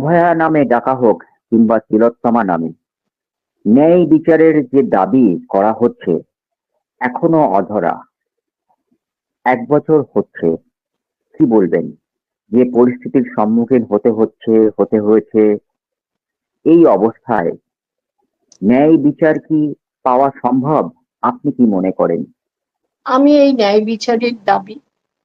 অভয়া নামে ডাকা হোক কিংবা তিলোত্তমা নামে। ন্যায় বিচারের যে দাবি করা হচ্ছে, এখনও অধরা। এক বছর হচ্ছে, কি বলবেন? যে পরিস্থিতির সম্মুখীন হতে হচ্ছে, হতে হয়েছে, এই অবস্থায় ন্যায় বিচার কি পাওয়া সম্ভব? আপনি কি মনে করেন? আমি এই ন্যায় বিচারের দাবি,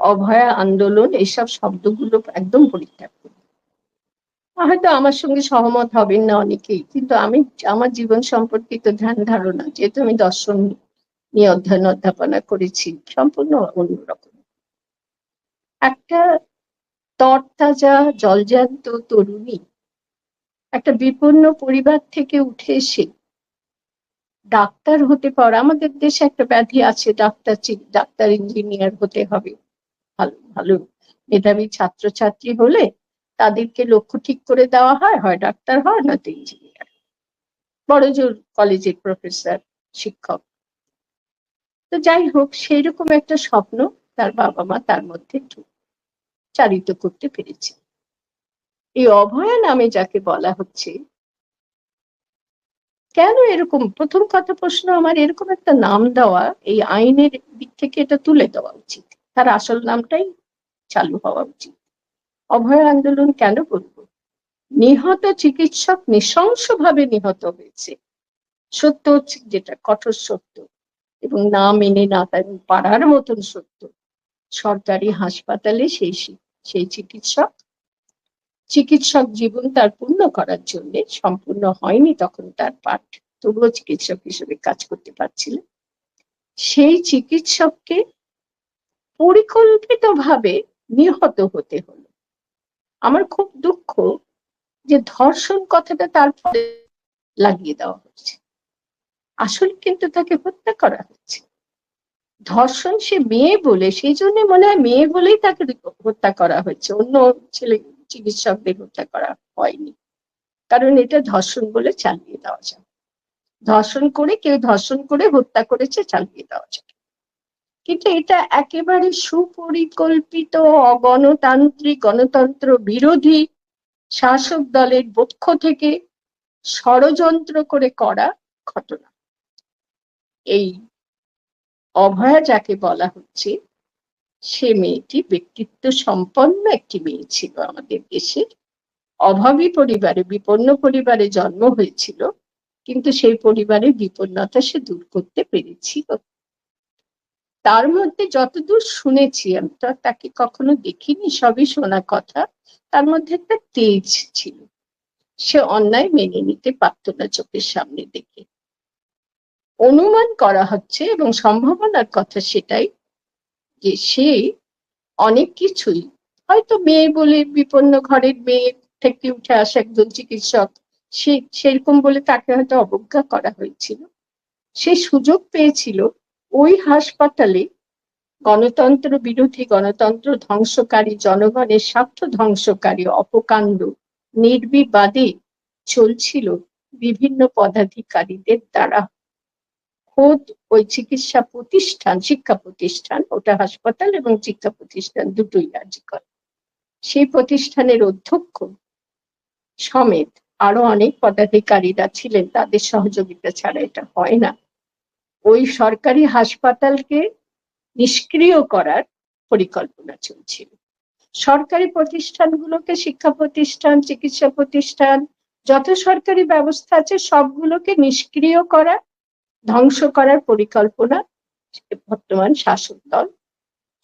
অভয়া আন্দোলন, এসব শব্দগুলো একদম পরিত্যাগ করি। হয়তো আমার সঙ্গে সহমত হবেন না অনেকেই, কিন্তু আমি, আমার জীবন সম্পর্কিত ধ্যান ধারণা, যেহেতু আমি দর্শন নিয়ে অধ্যয়ন, অধ্যাপনা করেছি, সম্পূর্ণ অন্যরকম। একটা তরতাজা, জলজান্ত তরুণী একটা বিপন্ন পরিবার থেকে উঠে এসে ডাক্তার হতে পারে আমাদের দেশে একটা ব্যাধি আছে, ডাক্তার ডাক্তার ইঞ্জিনিয়ার হতে হবে। ভালো ভালো মেধাবী ছাত্রছাত্রী হলে তাদেরকে লক্ষ্য ঠিক করে দেওয়া হয় হয় ডাক্তার, হয় নয়তো ইঞ্জিনিয়ার বড় জোর কলেজের প্রফেসর শিক্ষক। তো যাই হোক, সেইরকম একটা স্বপ্ন তার বাবা মা তার মধ্যে চালিত করতে পেরেছে। এই অভয়া নামে যাকে বলা হচ্ছে, কেন এরকম? প্রথম কথা প্রশ্ন আমার, এরকম একটা নাম দেওয়া, এই আইনের দিক থেকে এটা তুলে দেওয়া উচিত। তার আসল নামটাই চালু হওয়া উচিত। অভয় আন্দোলন কেন বলব নিহত চিকিৎসক নৃশংসভাবে নিহত হয়েছে। সত্য হচ্ছে যেটা কঠোর সত্য এবং না মেনে না তার পাড়ার মতন সত্য। সরকারি হাসপাতালে সেই সেই চিকিৎসক। চিকিৎসক জীবন তার পূর্ণ করার জন্য সম্পূর্ণ হয়নি তখন তার পাঠ। তবুও চিকিৎসক হিসেবে কাজ করতে পারছিলেন। সেই চিকিৎসককে পরিকল্পিতভাবে নিহত হতে হলো। আমার খুব দুঃখ যে ধর্ষণ কথাটা তার ফলে লাগিয়ে দেওয়া হচ্ছে আসলে কিন্তু তাকে হত্যা করা হচ্ছে ধর্ষণ সে মেয়ে বলে, সেই জন্য মনে হয় মেয়ে বলেই তাকে হত্যা করা হয়েছে। অন্য ছেলে চিকিৎসকদের হত্যা করা হয়নি। কারণ এটা ধর্ষণ বলে চালিয়ে দেওয়া যায় ধর্ষণ করে কেউ ধর্ষণ করে হত্যা করেছে, চালিয়ে দেওয়া যায় কিন্তু এটা একেবারে সুপরিকল্পিত, অগণতান্ত্রিক, গণতন্ত্র বিরোধী শাসক দলের পক্ষ থেকে ষড়যন্ত্র করে করা ঘটনা। এই অভয়া যাকে বলা হচ্ছে, সে মেয়েটি ব্যক্তিত্ব সম্পন্ন একটি মেয়ে ছিল আমাদের দেশে। অভাবী পরিবারে, বিপন্ন পরিবারে জন্ম হয়েছিল, কিন্তু সেই পরিবারের বিপন্নতা সে দূর করতে পেরেছিল। তার মধ্যে যতদূর শুনেছি, আমি তো তাকে কখনো দেখিনি, সবই শোনা কথা, তার মধ্যে একটা তেজ ছিল। সে অন্যায় মেনে নিতে পারত না চোখের সামনে দেখে। অনুমান করা হচ্ছে এবং সম্ভাবনার কথা সেটাই যে সে অনেক কিছুই, হয়তো মেয়ে বলে বিপন্ন ঘরের মেয়ে থেকে উঠে আসা একজন চিকিৎসক, সে সেরকম বলে তাকে হয়তো অবজ্ঞা করা হয়েছিল। সে সুযোগ পেয়েছিল ওই হাসপাতালে গণতন্ত্র বিরোধী গণতন্ত্র ধ্বংসকারী জনগণের স্বার্থ ধ্বংসকারী অপকাণ্ড নির্বিবাদে চলছিল বিভিন্ন পদাধিকারীদের দ্বারা। খোদ ওই চিকিৎসা প্রতিষ্ঠান, শিক্ষা প্রতিষ্ঠান, ওটা হাসপাতাল এবং শিক্ষা প্রতিষ্ঠান দুটোই কার্যকর সেই প্রতিষ্ঠানের অধ্যক্ষ সমেত আরও অনেক পদাধিকারীরা ছিলেন, তাদের সহযোগিতা ছাড়া এটা হয় না। ওই সরকারি হাসপাতালকে নিষ্ক্রিয় করার পরিকল্পনা চলছিল। সরকারি প্রতিষ্ঠানগুলোকে শিক্ষা প্রতিষ্ঠান, চিকিৎসা প্রতিষ্ঠান, যত সরকারি ব্যবস্থা আছে সবগুলোকে নিষ্ক্রিয় করা, ধ্বংস করার পরিকল্পনা বর্তমান শাসক দল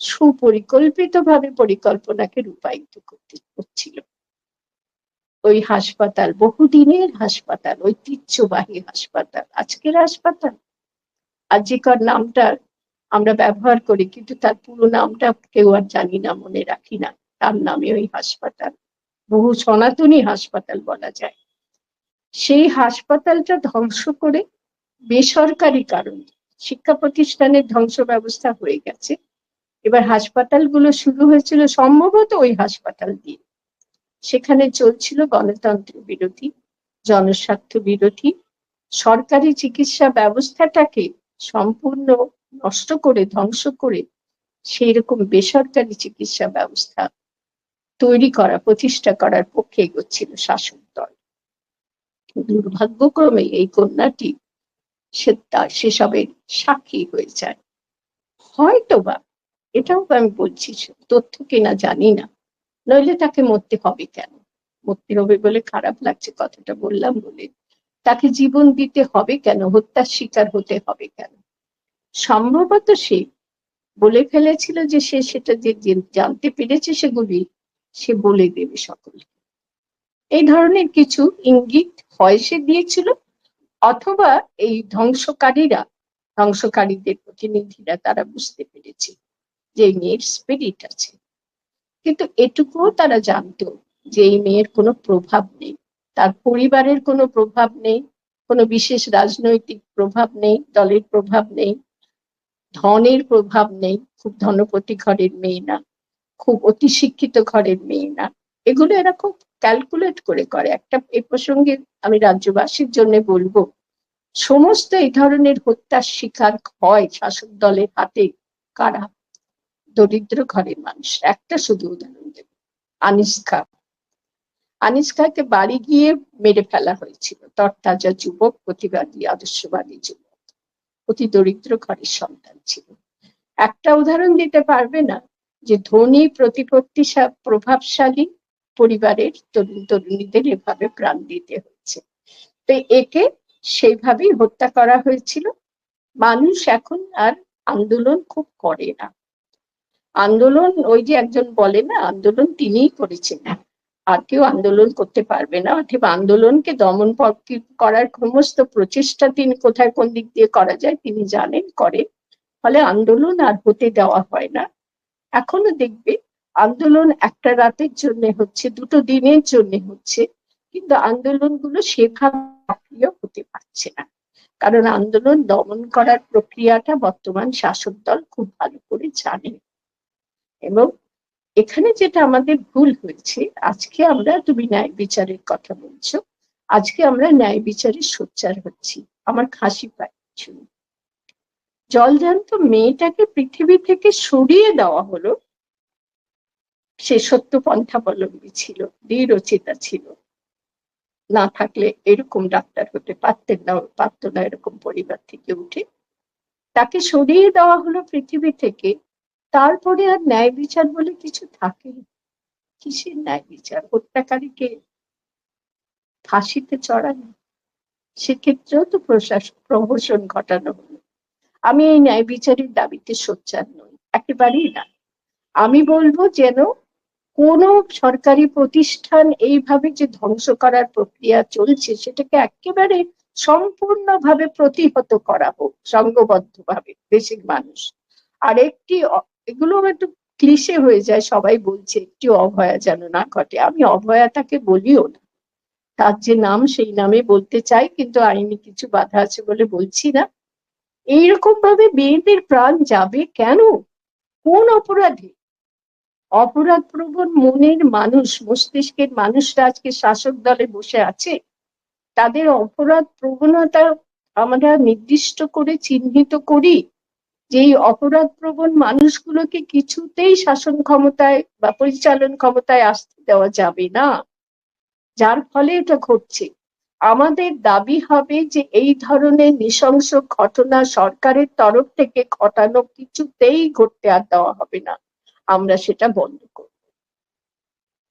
সুপরিকল্পিতভাবে পরিকল্পনাকে রূপায়িত করতে করছিল। ওই হাসপাতাল, বহুদিনের হাসপাতাল, ঐতিহ্যবাহী হাসপাতাল, আজকের হাসপাতাল। আজিকর নামটা আমরা ব্যবহার করি, কিন্তু তার পুরো নামটা কেউ আর জানি না, মনে রাখি না। তার নামে ওই হাসপাতাল, বহু সনাতনী হাসপাতাল বলা যায়। সেই হাসপাতালটা ধ্বংস করে বেসরকারি কারণ শিক্ষা প্রতিষ্ঠানের ধ্বংস ব্যবস্থা হয়ে গেছে। এবার হাসপাতালগুলো শুরু হয়েছিল সম্ভবত ওই হাসপাতাল দিয়ে। সেখানে চলছিল গণতন্ত্র বিরোধী, জনস্বার্থ বিরোধী, সরকারি চিকিৎসা ব্যবস্থাটাকে সম্পূর্ণ নষ্ট করে, ধ্বংস করে সেই রকম বেসরকারি চিকিৎসা ব্যবস্থা তৈরি করা, প্রতিষ্ঠা করার পক্ষে এগোচ্ছিল শাসক দল। দুর্ভাগ্যক্রমে এই কন্যাটি সে তার সেসবের সাক্ষী হয়ে যায়। হয়তোবা, এটাও আমি বলছি, তথ্য কিনা জানি না, নইলে তাকে মরতে হবে কেন? মরতে হবে বলে খারাপ লাগছে কথাটা বললাম বলে তাকে জীবন দিতে হবে কেন? হত্যার শিকার হতে হবে কেন? সম্ভবত সে বলে ফেলেছিল যে সে সেটা যে জানতে পেরেছে সেগুলি সে বলে দেবে সকলকে। এই ধরনের কিছু ইঙ্গিত হয় সে দিয়েছিল, অথবা এই ধ্বংসকারীরা, ধ্বংসকারীদের প্রতিনিধিরা তারা বুঝতে পেরেছে যে এই মেয়ের স্পিরিট আছে। কিন্তু এটুকুও তারা জানতো যে এই মেয়ের কোনো প্রভাব নেই। তার পরিবারের কোনো প্রভাব নেই, কোনো বিশেষ রাজনৈতিক প্রভাব নেই, দলের প্রভাব নেই, ধনের প্রভাব নেই, খুব ধনপতি ঘরের মেয়ে না, খুব অতি শিক্ষিত ঘরের মেয়ে না। এগুলো এরা খুব ক্যালকুলেট করে করে। একটা এ প্রসঙ্গে আমি রাজ্যবাসীর জন্য বলব, সমস্ত এই ধরনের হত্যার শিকার হয় শাসক দলের হাতে কারা? দরিদ্র ঘরের মানুষ একটা শুধু উদাহরণ দেব, আনিস খা। আনিস বাড়ি গিয়ে মেরে ফেলা হয়েছিল। তরতাজা যুবক প্রতিবাদী, আদর্শবাদী যুবক। অতি দরিদ্র ঘরের সন্তান ছিল। একটা উদাহরণ দিতে পারবে না যে ধনী, প্রতিপত্তি প্রভাবশালী পরিবারের তরুণ তরুণীদের এভাবে প্রাণ দিতে হয়েছে। তো একে সেইভাবেই হত্যা করা হয়েছিল। মানুষ এখন আর আন্দোলন খুব করে না। আন্দোলন, ওই যে একজন বলে না, আন্দোলন তিনিই করেছেন। আর কেউ আন্দোলন করতে পারবে না, অথবা আন্দোলনকে দমন করার সমস্ত প্রচেষ্টা তিনি কোথায় কোন দিক দিয়ে করা যায় তিনি জানেন করেন ফলে আন্দোলন আর হতে দেওয়া হয় না। এখনও দেখবে আন্দোলন একটা রাতের জন্য হচ্ছে, দুটো দিনের জন্য হচ্ছে, কিন্তু আন্দোলনগুলো সেভাবে হতে পারছে না। কারণ আন্দোলন দমন করার প্রক্রিয়াটা বর্তমান শাসক দল খুব ভালো করে জানে। এবং এখানে যেটা আমাদের ভুল হয়েছে, আজকে আমরা তুমি ন্যায় বিচারের কথা বলছো। আজকে আমরা ন্যায় বিচারের সোচ্চার হচ্ছি। আমার খাসি পায় শুনে জলজান্ত মেয়েটাকে পৃথিবী থেকে সরিয়ে দেওয়া হলো। সে সত্য পন্থাবলম্বী ছিল দৃঢ়চিতা ছিল। না থাকলে এরকম ডাক্তার হতে পারতেন না, পারতো না এরকম পরিবার থেকে উঠে। তাকে সরিয়ে দেওয়া হলো পৃথিবী থেকে। তারপরে আর ন্যায় বিচার বলে কিছু থাকে কিসের ন্যায় বিচার? হত্যাকারীকে ফাঁসিতে চড়ানো? সেক্ষেত্রেও তো প্রশাসন প্রহসন ঘটানো হলো। আমি এই ন্যায় বিচারের দাবিতে সোচ্চার নই, একেবারেই না। আমি বলব যেন কোন সরকারি প্রতিষ্ঠান এইভাবে যে ধ্বংস করার প্রক্রিয়া চলছে, সেটাকে একেবারে সম্পূর্ণভাবে প্রতিহত করা হোক সংঘবদ্ধভাবে দেশের মানুষ। আর একটি এগুলো একটু ক্লিশে হয়ে যায়, সবাই বলছে, একটি অভয়া যেন না ঘটে। আমি অভয়াটাকে বলিও না। তার যে নাম, সেই নামে বলতে চাই, কিন্তু আইনি কিছু বাধা আছে বলে বলছি না। এইরকম ভাবে মেয়েদের প্রাণ যাবে কেন? কোন অপরাধে? অপরাধ প্রবণ মনের মানুষ, মস্তিষ্কের মানুষরা আজকে শাসক দলে বসে আছে। তাদের অপরাধ প্রবণতা আমরা নির্দিষ্ট করে চিহ্নিত করি। যে এই অপরাধ প্রবণ মানুষগুলোকে কিছুতেই শাসন ক্ষমতায় বা পরিচালন ক্ষমতায় আসতে দেওয়া যাবে না। যার ফলে এটা ঘটছে। আমাদের দাবি হবে যে এই ধরনের নৃশংস ঘটনা সরকারের তরফ থেকে ঘটানো কিছুতেই ঘটতে আর দেওয়া হবে না। আমরা সেটা বন্ধ করব।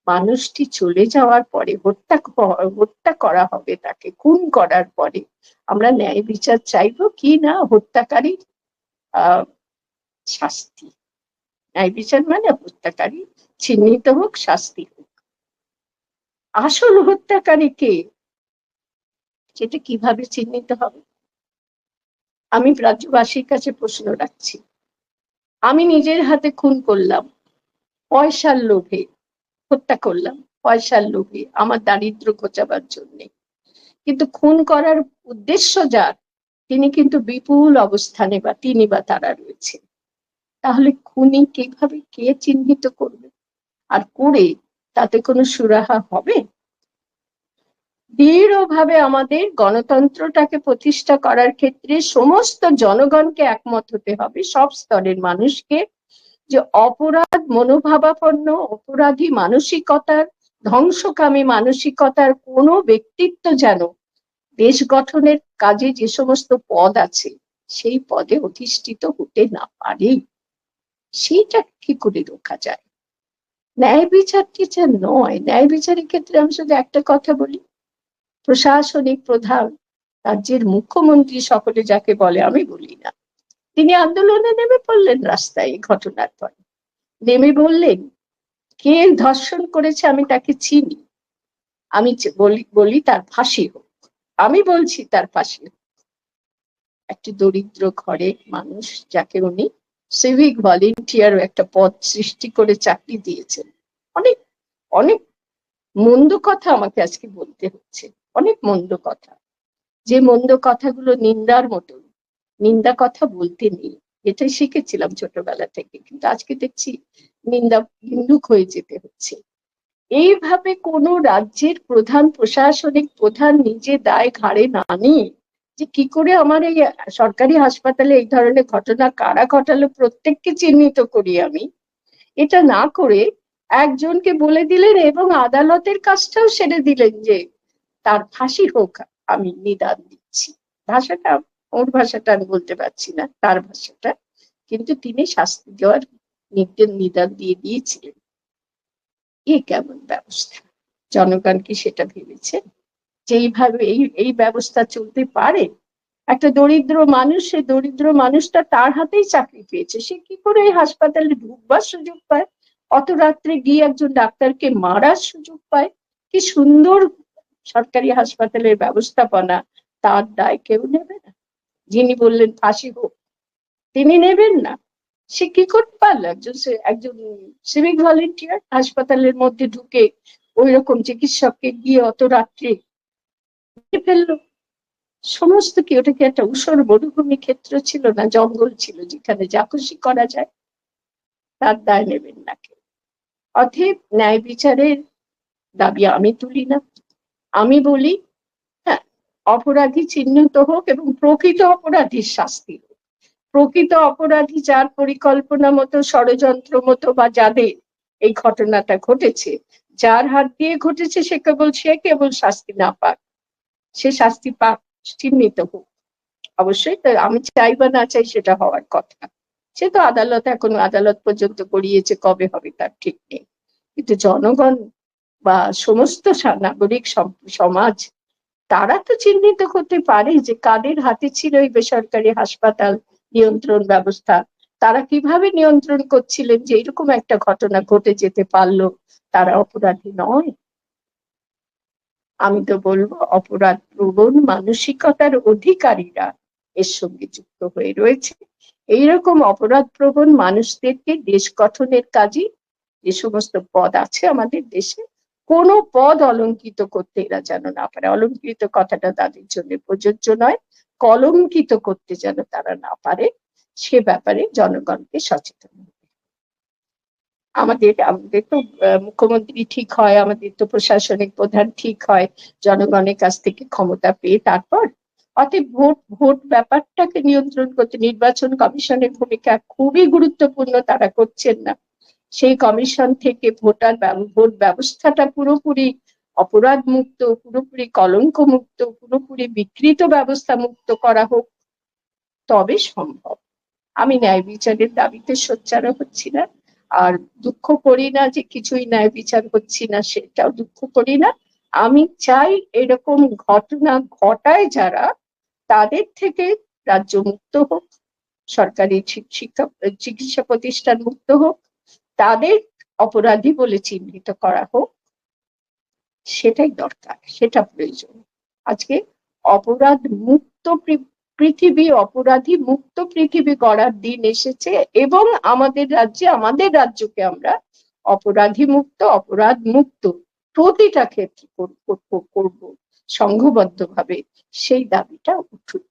মানুষটি চলে যাওয়ার পরে হত্যা হত্যা করা হবে তাকে, খুন করার পরে। আমরা ন্যায় বিচার চাইব কি না? হত্যাকারী আহ শাস্তি। ন্যায় বিচার মানে হত্যাকারী চিহ্নিত হোক, শাস্তি হোক। আসল হত্যাকারী কে সেটা কীভাবে চিহ্নিত হবে? আমি রাজ্যবাসীর কাছে প্রশ্ন রাখছি। আমি নিজের হাতে খুন করলাম, পয়সার লোভে হত্যা করলাম, পয়সার লোভে আমার দারিদ্র ঘোচাবার জন্যে। কিন্তু খুন করার উদ্দেশ্য যার? তিনি কিন্তু বিপুল অবস্থানে বা তিনি বা তারা রয়েছে তাহলে খুনি কীভাবে, কে চিহ্নিত করবে? আর করে তাতে কোনো সুরাহা হবে? দৃঢ়ভাবে আমাদের গণতন্ত্রটাকে প্রতিষ্ঠা করার ক্ষেত্রে সমস্ত জনগণকে একমত হতে হবে, সব স্তরের মানুষকে, যে অপরাধ মনোভাবাপন্ন, অপরাধী মানসিকতার, ধ্বংসকামী মানসিকতার কোনো ব্যক্তিত্ব যেন দেশ গঠনের কাজে যে সমস্ত পদ আছে, সেই পদে অধিষ্ঠিত হতে না পারে সেইটা কি করে রোখা যায়? ন্যায় বিচার টিচার নয়? ন্যায় বিচারের ক্ষেত্রে আমি শুধু একটা কথা বলি। প্রশাসনিক প্রধান রাজ্যের মুখ্যমন্ত্রী সকলে যাকে বলে আমি বলি না। তিনি আন্দোলনে নেমে পড়লেন রাস্তায় এই ঘটনার পরে। নেমে বললেন, কে ধর্ষণ করেছে আমি তাকে চিনি। আমি বলি বলি তার ফাঁসি হোক। আমি বলছি তার পাশে। একটি দরিদ্র ঘরে মানুষ যাকে উনি সিভিক ভলেন্টিয়ার একটা পদ সৃষ্টি করে চাকরি দিয়েছেন। অনেক অনেক মন্দ কথা আমাকে আজকে বলতে হচ্ছে। অনেক মন্দ কথা। যে মন্দ কথাগুলো নিন্দার মতো, নিন্দা কথা বলতে নেই, এটাই শিখেছিলাম ছোটবেলা থেকে। কিন্তু আজকে দেখছি নিন্দা নিন্দুক হয়ে যেতে হচ্ছে। এইভাবে কোনো রাজ্যের প্রধান প্রশাসনিক প্রধান নিজে দায় ঘাড়ে না নিয়ে যে কি করে আমার এই সরকারি হাসপাতালে এই ধরনের ঘটনা কারা ঘটালো প্রত্যেককে চিহ্নিত করি আমি। এটা না করে একজনকে বলে দিলেন এবং আদালতের কাজটাও সেরে দিলেন যে তার ফাঁসি হোক আমি নিদান দিচ্ছি। ভাষাটা, ওর ভাষাটা আমি বলতে পারছি না, তার ভাষাটা। কিন্তু তিনি শাস্তি দেওয়ার নিদান দিয়ে দিয়েছিলেন। এ কেমন ব্যবস্থা? জনগণ কি সেটা ভেবেছে? যে এইভাবে এই এই ব্যবস্থা চলতে পারে, একটা দরিদ্র মানুষ সে দরিদ্র মানুষটা তার হাতেই চাকরি পেয়েছে। সে কি করে এই হাসপাতালে ঢুকবার সুযোগ পায়? অত রাত্রে গিয়ে একজন ডাক্তারকে মারার সুযোগ পায়? কি সুন্দর সরকারি হাসপাতালের ব্যবস্থাপনা, তার দায় কেউ নেবে না? যিনি বললেন, ফাঁসি হোক। তিনি নেবেন না। সে কি করতে পারল? একজন একজন সিভিক ভলেন্টিয়ার হাসপাতালের মধ্যে ঢুকে ওই রকম চিকিৎসককে গিয়ে অত রাত্রে ফেলল। সমস্ত কি, ওটা কি একটা উষর মরুভূমি ক্ষেত্র ছিল না? জঙ্গল ছিল যেখানে যা খুশি করা যায়, তার দায় নেবেন না কেউ। অতএব ন্যায় বিচারের দাবি আমি তুলি না। আমি বলি হ্যাঁ অপরাধী চিহ্নিত হোক এবং প্রকৃত অপরাধীর শাস্তি হোক। প্রকৃত অপরাধী যার পরিকল্পনা মতো, ষড়যন্ত্র মতো বা যাদের এই ঘটনাটা ঘটেছে, যার হাত দিয়ে ঘটেছে সে কেবল সে কেবল শাস্তি না পাক। সে শাস্তি পাক, চিহ্নিত হোক। অবশ্যই আমি চাই বা না চাই সেটা হওয়ার কথা। সে তো আদালত এখন আদালত পর্যন্ত গড়িয়েছে কবে হবে তার ঠিক নেই। কিন্তু জনগণ বা সমস্ত নাগরিক, সম- সমাজ, তারা তো চিহ্নিত করতে পারে যে কাদের হাতে ছিল এই বেসরকারি হাসপাতাল নিয়ন্ত্রণ ব্যবস্থা। তারা কীভাবে নিয়ন্ত্রণ করছিলেন যে এরকম একটা ঘটনা ঘটে যেতে পারল, তারা অপরাধী নয়। আমি তো বলব, অপরাধ প্রবণ মানসিকতার অধিকারীরা এর সঙ্গে যুক্ত হয়ে রয়েছে। এইরকম অপরাধ প্রবণ মানুষদেরকে দেশ গঠনের কাজে যে সমস্ত পদ আছে আমাদের দেশে, কোনো পদ অলঙ্কিত করতে এরা যেন না পারে। অলঙ্কৃত কথাটা তাদের জন্য প্রযোজ্য নয়। কলঙ্কিত করতে যেন তারা না পারে, সে ব্যাপারে জনগণকে সচেতন হবে। আমাদের আমাদের তো মুখ্যমন্ত্রী ঠিক হয়, আমাদের তো প্রশাসনিক প্রধান ঠিক হয়, জনগণের কাছ থেকে ক্ষমতা পেয়ে তারপর অতএব ভোট ভোট ব্যাপারটাকে নিয়ন্ত্রণ করতে নির্বাচন কমিশনের ভূমিকা খুবই গুরুত্বপূর্ণ, তারা করছেন না সেই কমিশন থেকে ভোটার ভোট ব্যবস্থাটা পুরোপুরি অপরাধ মুক্ত পুরোপুরি কলঙ্ক মুক্ত পুরোপুরি বিকৃত ব্যবস্থা মুক্ত করা হোক, তবে সম্ভব। আমি ন্যায় বিচারের দাবিতে সোচ্চার হচ্ছি না, আর দুঃখ করি না যে কিছুই ন্যায় বিচার হচ্ছি না, সেটাও দুঃখ করি না। আমি চাই এরকম ঘটনা ঘটায় যারা, তাদের থেকে রাজ্য মুক্ত হোক, সরকারি শিক্ষা, চিকিৎসা প্রতিষ্ঠান মুক্ত হোক, তাদের অপরাধী বলে চিহ্নিত করা হোক সেটাই দরকার, সেটা প্রয়োজন। আজকে অপরাধ মুক্ত পৃথিবী, অপরাধী মুক্ত পৃথিবী গড়ার দিন এসেছে এবং আমাদের রাজ্যে, আমাদের রাজ্যকে আমরা অপরাধী মুক্ত, অপরাধ মুক্ত প্রতিটা ক্ষেত্রে কর- কর- করব। সংঘবদ্ধভাবে সেই দাবিটা উঠুক।